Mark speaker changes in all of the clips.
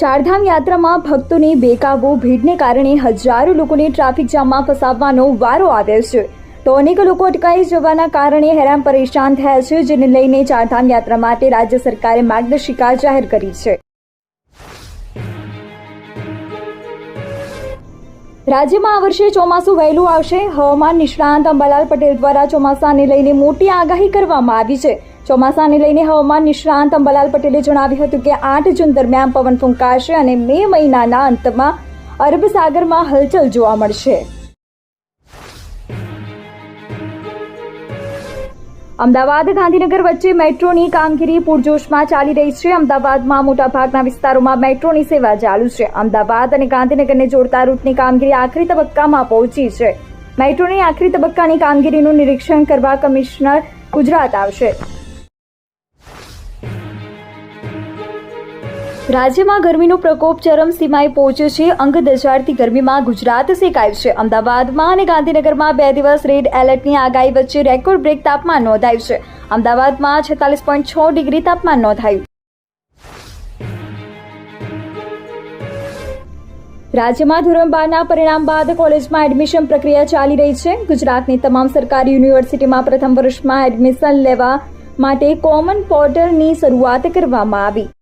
Speaker 1: ચારધામ યાત્રામાં ભક્તોની બેકાબુ ભીડને કારણે હજારો લોકોને ટ્રાફિક જામમાં ફસાવવાનો વારો આવ્યો છે. તો અનેક લોકો અટકાઈ જવાના કારણે હેરાન પરેશાન થયા છે, જેને લઈને ચારધામ યાત્રા માટે રાજ્ય સરકારે માર્ગદર્શિકા જાહેર કરી છે. રાજ્યમાં આ વર્ષે ચોમાસું વહેલું આવશે. હવામાન નિષ્ણાંત અંબાલાલ પટેલ દ્વારા ચોમાસાને લઈને મોટી આગાહી કરવામાં આવી છે. ચોમાસાને લઈને હવામાન નિષ્ણાંત અંબાલાલ પટેલે જણાવ્યું હતું કે આઠ જૂન દરમિયાન પવન ફૂંકાશે અને મે મહિનાના અંતમાં અરબ સાગરમાં હલચલ જોવા મળશે. અમદાવાદ ગાંધીનગર વચ્ચે મેટ્રોની કામગીરી પૂરજોશમાં ચાલી રહી છે. અમદાવાદમાં મોટાભાગના વિસ્તારોમાં મેટ્રોની સેવા ચાલુ છે. અમદાવાદ અને ગાંધીનગરને જોડતા રૂટની કામગીરી આખરી તબક્કામાં પહોંચી છે. મેટ્રોની આખરી તબક્કાની કામગીરીનું નિરીક્ષણ કરવા કમિશનર ગુજરાત આવશે. રાજ્યમાં ગરમીનો પ્રકોપ ચરમસીમાએ પહોંચ્યો છે. અંગ દજાડતી ગરમીમાં ગુજરાત સેકાયું છે. અમદાવાદમાં અને ગાંધીનગરમાં બે દિવસ રેડ એલર્ટની આગાહી વચ્ચે રેકોર્ડ બ્રેક તાપમાન નોંધાયું છે. અમદાવાદમાં છેતાલીસ પોઈન્ટ છ ડિગ્રી તાપમાન નોંધાયું. રાજ્યમાં ધોરણ બારના પરિણામ બાદ કોલેજમાં એડમિશન પ્રક્રિયા ચાલી રહી છે. ગુજરાતની તમામ સરકારી યુનિવર્સિટીમાં પ્રથમ વર્ષમાં એડમિશન લેવા માટે કોમન પોર્ટલની શરૂઆત કરવામાં આવી.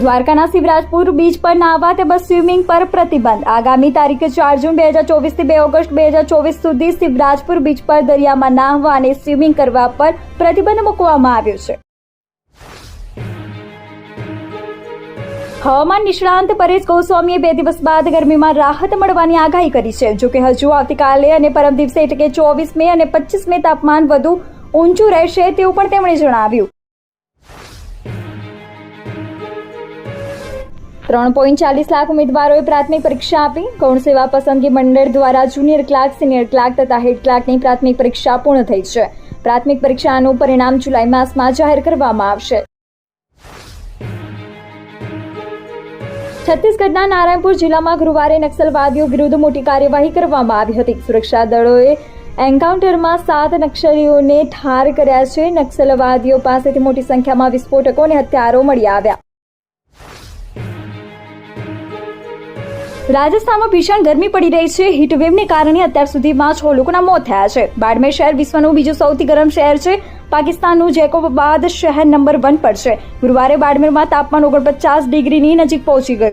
Speaker 1: દ્વારકાના શિવરાજપુર બીચ પર નાહવા તેમજ સ્વિમિંગ પર પ્રતિબંધ. આગામી તારીખ ચાર જૂન બે હજાર ચોવીસથી બે ઓગસ્ટ બે હજાર ચોવીસ સુધી શિવરાજપુર બીચ પર દરિયામાં નાહવા અને સ્વિમિંગ કરવા પર પ્રતિબંધ મૂકવામાં આવ્યો છે. હવામાન નિષ્ણાંત પરેશ ગોસ્વામીએ બે દિવસ બાદ ગરમીમાં રાહત મળવાની આગાહી કરી છે. જોકે હજુ આવતીકાલે અને પરમ દિવસે એટલે કે ચોવીસ મે અને પચીસ મે તાપમાન વધુ ઊંચું રહેશે તેવું પણ તેમણે જણાવ્યું. ત્રણ પોઈન્ટ ચાલીસ લાખ ઉમેદવારોએ પ્રાથમિક પરીક્ષા આપી. ગૌણ સેવા પસંદગી મંડળ દ્વારા જુનિયર ક્લાર્ક, સિનિયર ક્લાર્ક તથા હેડ ક્લાર્કની પ્રાથમિક પરીક્ષા પૂર્ણ થઈ છે. પ્રાથમિક પરીક્ષાનું પરિણામ જુલાઈ માસમાં જાહેર કરવામાં આવશે. છત્તીસગઢના નારાયણપુર જિલ્લામાં ગુરુવારે નક્સલવાદીઓ વિરુદ્ધ મોટી કાર્યવાહી કરવામાં આવી હતી. સુરક્ષા દળોએ એન્કાઉન્ટરમાં સાત નક્સલીઓને ઠાર કર્યા છે. નક્સલવાદીઓ પાસેથી મોટી સંખ્યામાં વિસ્ફોટકો અને હથિયારો મળી આવ્યા. રાજસ્થાનમાં ભીષણ ગરમી પડી રહી છે. હીટવેવને કારણે અત્યાર સુધીમાં છ લોકોના મોત થયા છે. બાડમેર શહેર વિશ્વનું બીજું સૌથી ગરમ શહેર છે. પાકિસ્તાનનું જેકોબાદ શહેર નંબર વન પર છે. ગુરુવારે બાડમેરમાં તાપમાન ઓગણપચાસ ડિગ્રીની નજીક પહોંચી ગયું.